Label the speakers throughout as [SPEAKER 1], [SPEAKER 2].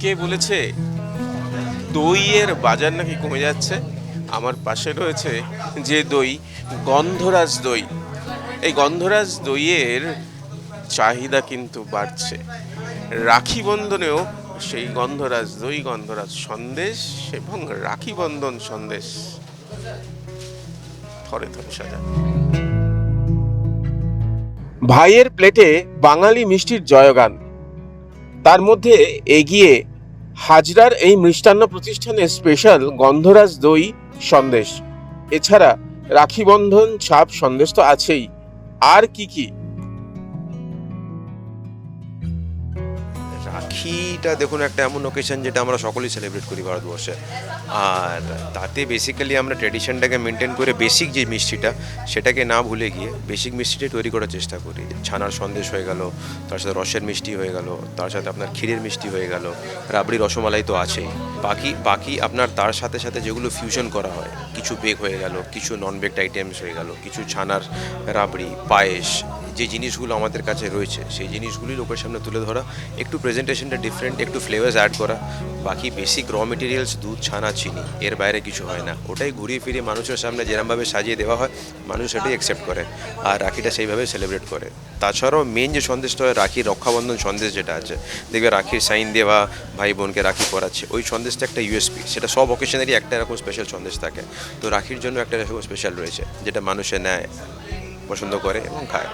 [SPEAKER 1] কে বলেছে দইয়ের বাজার নাকি কমে যাচ্ছে? আমার পাশে রয়েছে যে দই, গন্ধরাজ দই। এই গন্ধরাজ দইয়ের চাহিদা কিন্তু বাড়ছে। রাখি বন্ধনেও সেই গন্ধরাজ দই, গন্ধরাজ সন্দেশ এবং রাখি বন্ধন সন্দেশ। থরে থরে সাজা ভাইয়ের প্লেটে বাঙালি মিষ্টির জয়গান। তার মধ্যে এগিয়ে হাজরার এই মিষ্টান্ন প্রতিষ্ঠানের স্পেশাল গন্ধরাজ দই সন্দেশ। এছাড়া রাখিবন্ধন ছাপ সন্দেশ তো আছেই। আর কি কি?
[SPEAKER 2] রাখিটা দেখুন, একটা এমন ওকেশন যেটা আমরা সকলেই সেলিব্রেট করি ভারতবর্ষে। আর তাতে বেসিক্যালি আমরা ট্র্যাডিশনটাকে মেনটেন করে বেসিক যে মিষ্টিটা, সেটাকে না ভুলে গিয়ে বেসিক মিষ্টিটা তৈরি করার চেষ্টা করি। ছানার সন্দেশ হয়ে গেল, তার সাথে রসের মিষ্টি হয়ে গেল, তার সাথে আপনার ক্ষীরের মিষ্টি হয়ে গেল, রাবড়ি রসমালাই তো আছেই। বাকি বাকি আপনার তার সাথে সাথে যেগুলো ফিউশন করা হয়, কিছু বেক হয়ে গেল, কিছু নন বেকড আইটেমস হয়ে গেল, কিছু ছানার রাবড়ি, পায়েস যে জিনিসগুলো আমাদের কাছে রয়েছে, সেই জিনিসগুলি লোকের সামনে তুলে ধরা, একটু প্রেজেন্টেশনটা ডিফারেন্ট একটু ফ্লেভার্স অ্যাড করা, বাকি বেসিক র মেটেরিয়ালস দুধ, ছানা, চিনি, এর বাইরে কিছু হয় না। ওটাই ঘুরিয়ে ফিরিয়ে মানুষের সামনে যেরমভাবে সাজিয়ে দেওয়া হয়, মানুষ সেটাই অ্যাকসেপ্ট করে আর রাখিটা সেইভাবে সেলিব্রেট করে। তাছাড়াও মেন যে সন্দেশটা হয়, রাখির রক্ষাবন্ধন সন্দেশ যেটা আছে, দেখবে রাখির সাইন দেওয়া ভাই বোনকে রাখি পরাচ্ছে, ওই সন্দেশটা একটা ইউএসপি সেটা সব অকেশনারি একটা এরকম স্পেশাল সন্দেশ থাকে। তো রাখির জন্য একটা এরকম স্পেশাল রয়েছে, যেটা মানুষে নেয় পছন্দ করে এবং খায়।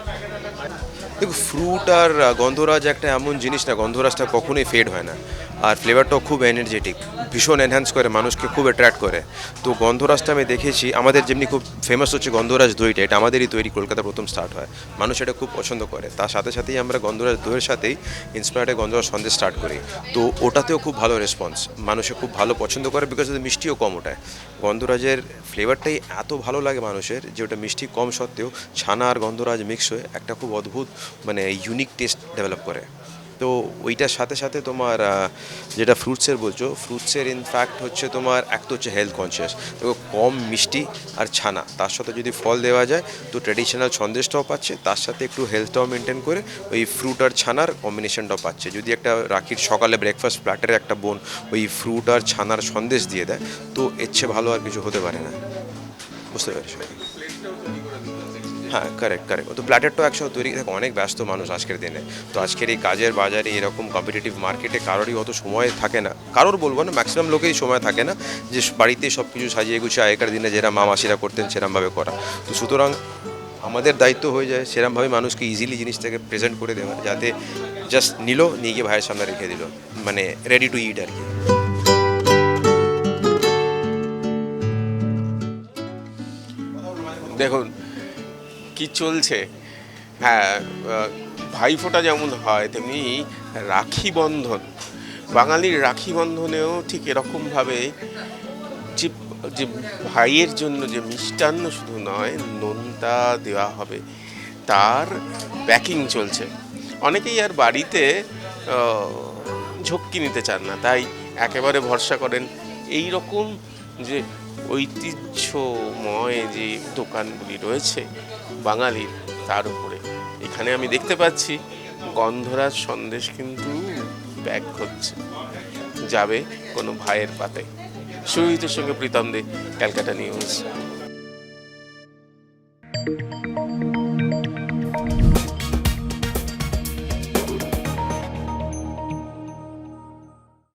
[SPEAKER 2] দেখো ফ্রুট আর গন্ধরাজ একটা এমন জিনিস না, গন্ধরাজটা কখনোই ফেড হয় না। আর ফ্লেভারটাও খুব এনার্জেটিক ভীষণ এনহ্যান্স করে, মানুষকে খুব অ্যাট্রাক্ট করে। তো গন্ধরাজটা আমি দেখেছি, আমাদের যেমনি খুব ফেমাস হচ্ছে গন্ধরাজ দইটা, এটা আমাদেরই তৈরি, কলকাতা প্রথম স্টার্ট হয়। মানুষ এটা খুব পছন্দ করে। তার সাথে সাথেই আমরা গন্ধরাজ দইয়ের সাথেই ইন্সপায়ার্ডে গন্ধরাজ সন্দেশ স্টার্ট করি। তো ওটাতেও খুব ভালো রেসপন্স মানুষে খুব ভালো পছন্দ করে বিকজ মিষ্টিও কম ওটায় গন্ধরাজের ফ্লেভারটাই এত ভালো লাগে মানুষের যে ওটা মিষ্টি কম সত্ত্বেও ছানা আর গন্ধরাজ মিক্স হয়ে একটা খুব অদ্ভুত মানে ইউনিক টেস্ট ডেভেলপ করে। তো ওইটার সাথে সাথে তোমার যেটা ফ্রুটসের বলছো ফ্রুটসের ইনফ্যাক্ট হচ্ছে তোমার, এক তো হচ্ছে হেলথ কনসিয়াস তো কম মিষ্টি আর ছানা, তার সাথে যদি ফল দেওয়া যায়, তো ট্রেডিশনাল সন্দেশটাও পাচ্ছে, তার সাথে একটু হেলথটাও মেনটেন করে, ওই ফ্রুট আর ছানার কম্বিনেশনটাও পাচ্ছে। যদি একটা রাখির সকালে ব্রেকফাস্ট প্ল্যাটারে একটা বোন ওই ফ্রুট আর ছানার সন্দেশ দিয়ে দেয়, তো এর চেয়ে ভালো আর কিছু হতে পারে না। বুঝতে পারছ? হ্যাঁ কারেক্ট কারেক্ট তো প্ল্যাটারটা একসাথে তৈরি থাকে অনেক ব্যস্ত মানুষ আজকের দিনে। তো আজকের এই কাজের বাজারে এরকম কম্পিটিটিভ মার্কেটে কারোরই অত সময় থাকে না। কারোর বলব না ম্যাক্সিমাম লোকেরই সময় থাকে না যে বাড়িতে সব কিছু সাজিয়ে গুছিয়ে আগেকার দিনে যেরা মা মাসিরা করতেন সেরমভাবে করা। তো সুতরাং আমাদের দায়িত্ব হয়ে যায় সেরমভাবে মানুষকে ইজিলি জিনিসটাকে প্রেজেন্ট করে দেওয়া, যাতে জাস্ট নিল, নিয়ে গিয়ে ভাইয়ের সামনে রেখে দিল। মানে রেডি টু ইট আর কি।
[SPEAKER 1] দেখুন, কি চলছে? হ্যাঁ ভাইফোঁটা যেমন হয়, তেমনি রাখি বন্ধন। বাঙালির রাখি বন্ধনেও ঠিক এরকমভাবে যে যে ভাইয়ের জন্য যে মিষ্টান্ন শুধু নয়, নোনতা দেওয়া হবে, তার প্যাকিং চলছে। অনেকেই আর বাড়িতে ঝক্কি নিতে চান না, তাই একেবারে ভরসা করেন এই রকম যে ঐতিহ্যময় যে দোকানগুলি রয়েছে বাঙালির, তার উপরে। এখানে আমি দেখতে পাচ্ছি গন্ধরাজ সন্দেশ কিন্তু ব্যাগ হচ্ছে যাবে কোনো ভাইয়ের পাতে। সুহিতের সঙ্গে প্রীতম দে, ক্যালকাটা নিউজ।